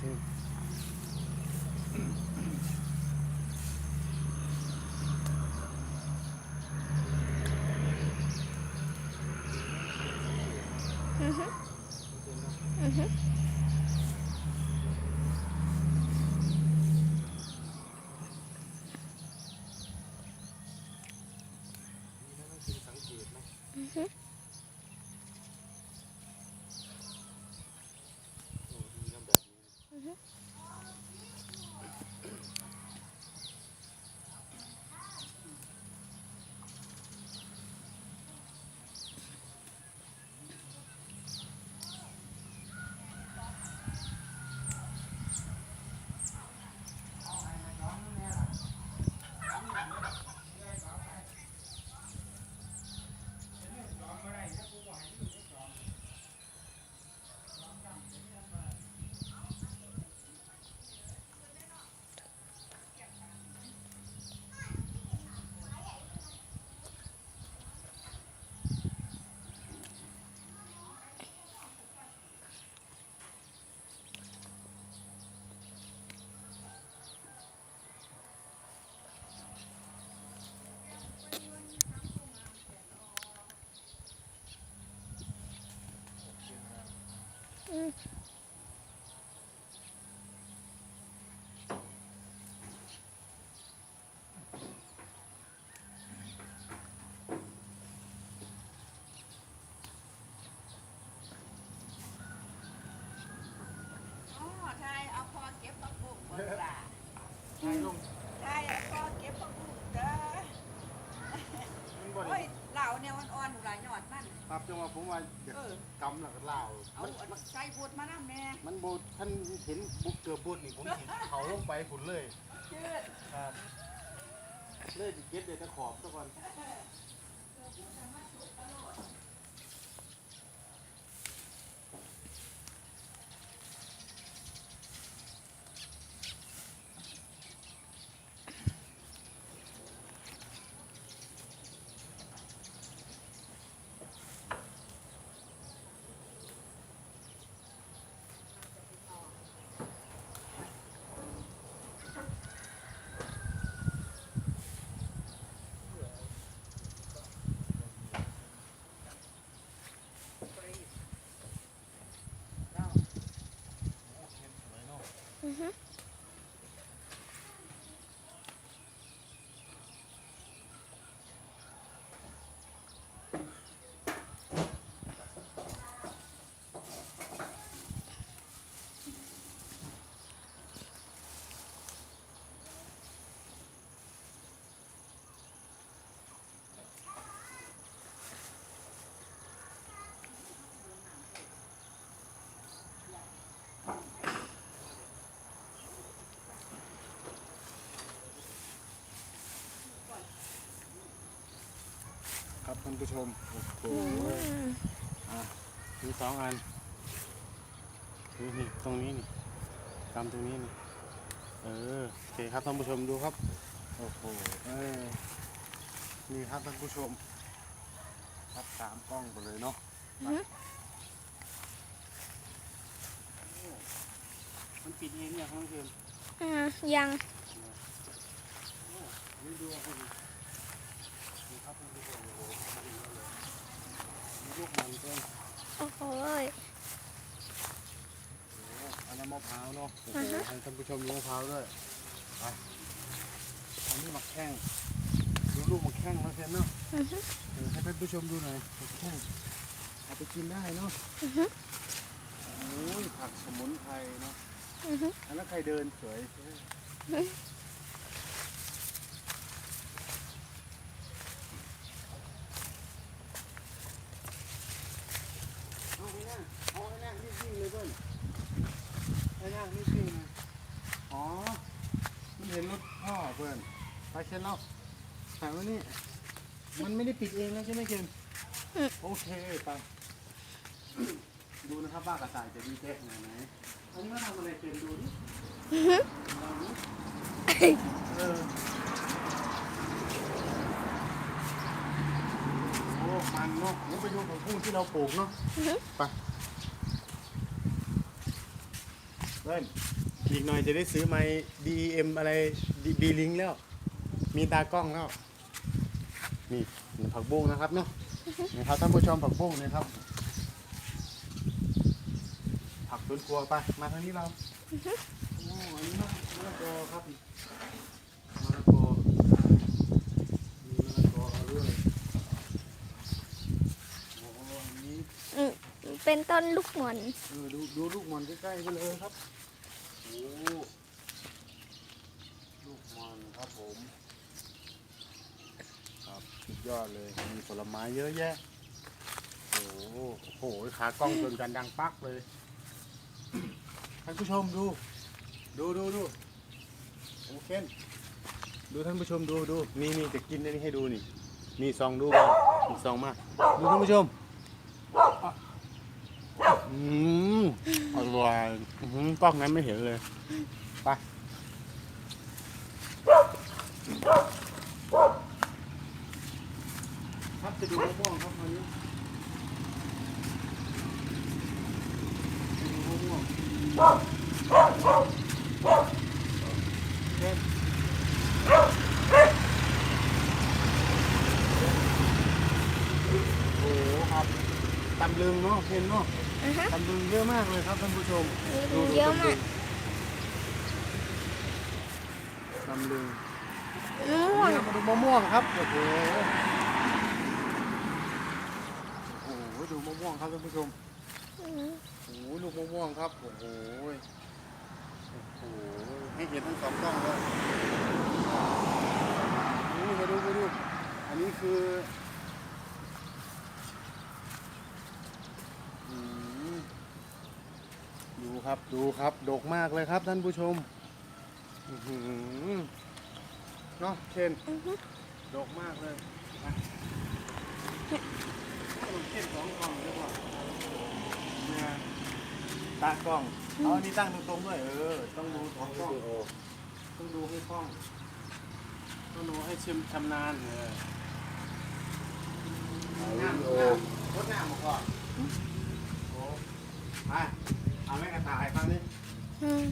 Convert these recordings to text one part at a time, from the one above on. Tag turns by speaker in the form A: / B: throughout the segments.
A: ซึ่ง
B: อือฮึอือฮึ
A: นี่นะคือสังเกตนะ
B: อือฮึ
A: โอ้ดีนะแบบนี้
B: อือฮึ อืม
C: อ๋อใช่เอาพอเก็บผักบุ้งเบิดล่ะ
A: ใช่ลุง
C: ใช่เอาพอเก็บผักบุ้งเด้อ
A: มันบ่
C: โอ้
A: ได้
C: ย เหล่าเนี่ยอ่อนๆหนูหลายหยอดมัน
A: ครับจังว่าผมว่าจะ
C: เออ
A: กำหลักลาว
C: เอา
A: มัน
C: อันใส่พูดมาน้ำแน่
A: มันโบท่านเห็นบุกเกือบบุดนี่ผมเห็นเขาลงไปผุนเลย
C: ชืด
A: ครับเลยสิเก็บเดี๋ยวจะขอบซะก่อน
B: อือฮึ
A: ครับ ท่านผู้ชมโอ้โห
B: อืม
A: อะมีสองอันนี่นี่ตรงนี้นี่กำตรงนี้นี่เออโอเคครับท่านผู้ชมดูครับโอ้โหเออนี่ครับท่านผู้ชมครับสามกล้องไปเลยเนาะ
B: อือฮึ
A: มันปิดเองเนี่ยครับท่านผู้ชม
B: อ่ายัง
A: นี่ดูเอาดินี่ครับท่านผู้ชมโอ้โหมาดูเอาเลยมี ลูกมันเต้น
B: โอ้โหย
A: โอ้โหอันนั้นมะพร้าวเนาะโอ้โห
B: อือฮะ
A: ให้ท่านผู้ชมดูมะพร้าวด้วยไปอันนี้มะแข้งดูลูกมะแข้งมาเซนเนาะ
B: อือฮึ
A: เออให้ท่านผู้ชมดูหน่อยมะแข้งเอาไปกินได้เนาะ
B: อือฮึ
A: โอ้ยผักสมุนไพรเนาะ
B: อือฮึ
A: อันนั้นใครเดินสวยเอาไปนั่งเอาไปนั่งรีบวิ่งเลยเพื่อน ไปนั่จริงอ๋อมันเห็นรถพ่อเพื่อนไปเช็ดเนาถายไว้นี่ มันไม่ได้ปิดเองนะใช่ไหมเกมโอเคไปดูนะครับว่ากระต่ายจะดีแค่ไหนไหนอันนี้มาทำอะไรเกมดูดิ
B: อือฮึ
A: ลองดิเออโอ้มันเนาะนี่ไปดูของกุ้งที่เราปลูกเนาะไป ไปเบิ้ลอีกหน่อยจะได้ซื้อไมค์ DEM อะไร B Link แล้ว มีตากล้องแล้วนี่นี่ผักบุ้งนะครับเนาะนี่ครับท่านผู้ชมผักบุ้งนะครับ ผักสวนครัวไปมาทางนี้เราโอ้อันนี้มะมะละกอครับมะละกอมีมะละกอเอาด้วยโอ้อันนี้
B: อืมเป็นต้นลูกหมอน
A: เออดูดูลูกหมอนใกล้ๆไปเลยครับโอ้ ลูกมอนครับผม ครับสุดยอดเลย มีผลไม้เยอะแยะ โอ้โหโอ้โหขากล้องชนกันดังปักเลย ท่านผู้ชมดู ดูดูดูโอเคดูท่านผู้ชมดูดูนี่นี่จะกินอันนี้ให้ดูนี่มีซองดูก่อนมีซองมา ดูท่านผู้ชม อืมอร่อยอื้อหือกล้องนั้นไม่เห็นเลย ไปครับจะดูมะม่วงครับวันนี้จะดูมะม่วงเช่นโอ้โหครับตำลึงเนาะเพนเนาะ
B: อือฮะ
A: ตำลึงเยอะมากเลยครับท่านผู้ชม
B: มีเยอะมาก
A: ตำลึง
B: มะม่วง
A: นี่มาดูมะม่วงครับโอ้โหโอ้โหดูมะม่วงครับท่านผู้ชม
B: อืม
A: โอ้โหลูกมะม่วงครับโอ้โหโอ้โหให้เห็นทั้งสองกล้องเลยนี่มาดูมาดูอันนี้คืออืมดู ครับดูครับ ดกมากเลยครับท่านผู้ชมอื้อหือเนาะเชน
B: อือฮึ
A: ดกมากเลยนะต้องเช่นสองกล้องดีกว่าเนี่ยตากล้องเอาอันนี้ตั้งตรงๆด้วยเออ ต้องดูสองกล้องต้องดูให้คล่อง ต้องดูให้ชิมชำนาญเออหน้าหน้ารถหน้ามาก่อนโอ้ไป เอาแม่กระต่ายครั้งนี้
B: อืม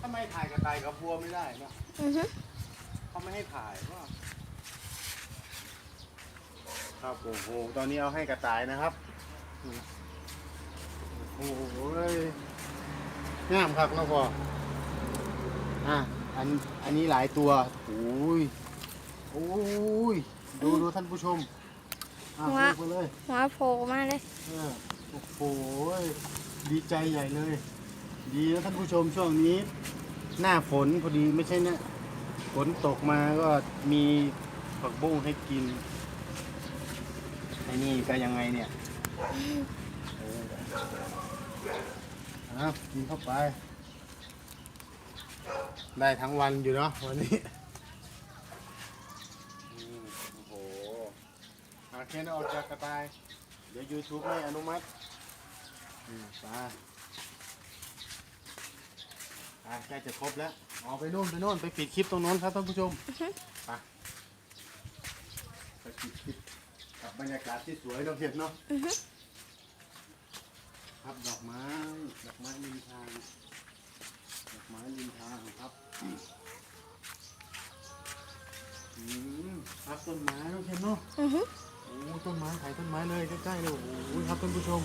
A: ทำไมถ่ายกระต่ายกับวัวไม่ได้เนาะ
B: อือฮึ
A: เขาไม่ให้ถ่ายว่าครับโอ้โหตอนนี้เอาให้กระต่ายนะครับโอ้โหงามครับน้องพออะอันอันนี้หลายตัวโอ้ยโอ้ยดูดูท่านผู้ชมอะพูดไปเลย
B: หัวโผล่มาเลย
A: เออโอ้โห ดีใจใหญ่เลย ดีนะท่านผู้ชมช่วงนี้ หน้าฝนพอดีไม่ใช่นะฝนตกมาก็มีผักบุ้งให้กินไอ้นี่ก็ยังไงเนี่ยเอากินเข้าไป ได้ทั้งวันอยู่เนาะวันนี้อืมโอ้โหอาเคนออกจากกระต่าย เดี๋ยว YouTube ไม่อนุมัติ ไปไปใกล้จะครบแล้วออกไปโน่นไปโน่นไปปิดคลิปตรงโน้นครับท่านผู้ชม
B: อือฮึ
A: ไปไปปิดคลิปกับบรรยากาศที่สวยเราเห็นเนาะ
B: อือฮึ
A: ครับดอกไม้ดอกไม้ริมทางดอกไม้ริมทางครับอืมครับต้นไม้เราเห็นเนาะ
B: อือฮึ
A: โอ้ต้นไม้ถ่ายต้นไม้เลยใกล้ๆเลยโอ้โหครับท่านผู้ชม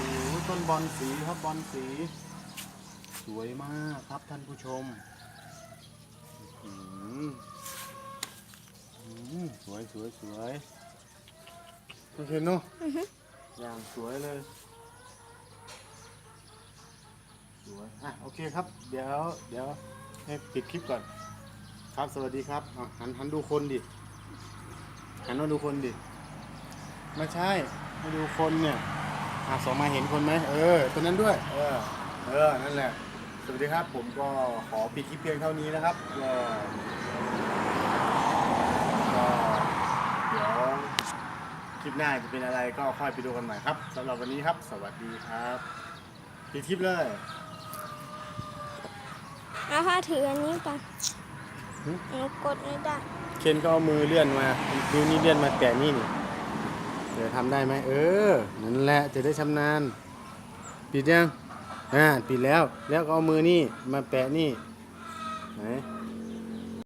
A: โอ้ต้นบอลสีครับบอลสี สวยมากครับท่านผู้ชมสวยสวยสวยโอเคเนาะ
B: อ
A: ย่างสวยเลย สวย อะ โอเคครับ เดี๋ยว เดี๋ยวให้ปิดคลิปก่อน ครับ สวัสดีครับหันหันดูคนดิ หันมาดูคนดิ ไม่ใช่มาดูคนเนี่ย อะสองมาเห็นคนไหมเออตัวนั้นด้วย เออ เออ นั่นแหละ สวัสดีครับ ผมก็ขอปิดคลิปเพียงเท่านี้นะครับก็ก็เดี๋ยวคลิปหน้าจะเป็นอะไรก็ค่อยไปดูกันใหม่ครับสำหรับวันนี้ครับ สวัสดีครับปิดคลิปเลย
B: แล้วพ่อถืออันนี้ก่อน
A: หึ
B: หนูกดไม่ได้
A: เคนก็เอามือเลื่อนมาดูนี่เลื่อนมาแตะนี่นี่เดี๋ยวทำได้ไหมเออ นั่นแหละจะได้ชำนาญ ปิดยัง อ่า ปิดแล้ว แล้วก็เอามือนี่มาแปะนี่ ไหน